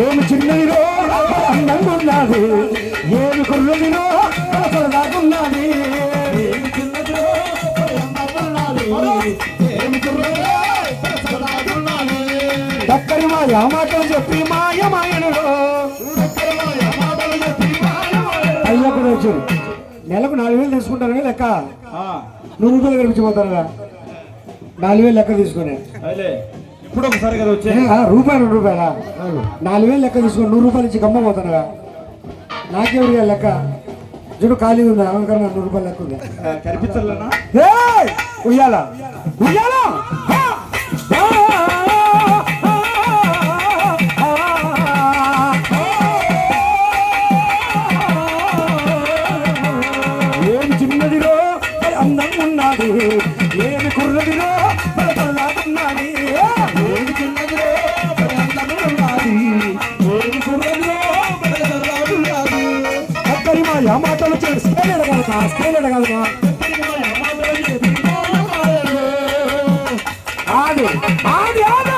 ఏమి చిన్నదిలో అందంగా ఉన్నది ఏమి కుర్రుడిలో సరదాగున్నది దక్కరి మా యామాటలు చెప్పి మాయమాయనులో అయ్యకుడు వచ్చారు నెలకు నాలుగు వేలు తీసుకుంటాను లెక్క. నూరు రూపాయలు కనిపించిపోతారుగా నాలుగు వేలు లెక్క తీసుకుని. ఇప్పుడు ఒకసారి కదా వచ్చే. రూపాయలు రెండు రూపాయలా? నాలుగు వేలు లెక్క తీసుకుని నూరు రూపాయలు ఇచ్చి గమ్మ పోతానుగా ఇవ్వాలి లెక్క? చూడు ఖాళీ ఉంది? అవకరణ నూరు రూపాయలు లెక్క ఉంది? కనిపించాలనా! ఉయ్యాల? ఉయ్యాల? ఏమి కుర్రదిరో మరి ఏమి చిన్నదో, మరి ఏమి కుర్రదో, మరి అక్కడి మా యామాటలు మాటలు చేసి స్కేల్ ఎడగలమా స్కేల్ ఎడగలమా ఆడు ఆడు ఆడు.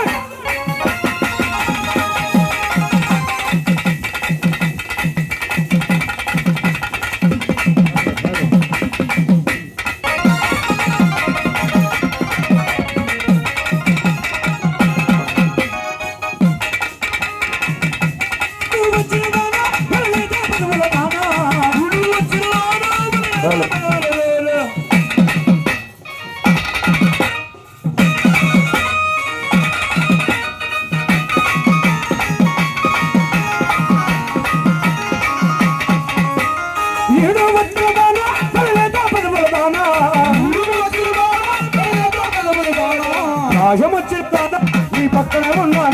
ఏడో ఈ పల్లెట పదములదానా పక్కన ఉన్నా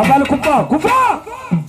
Avale, cupom, cupom!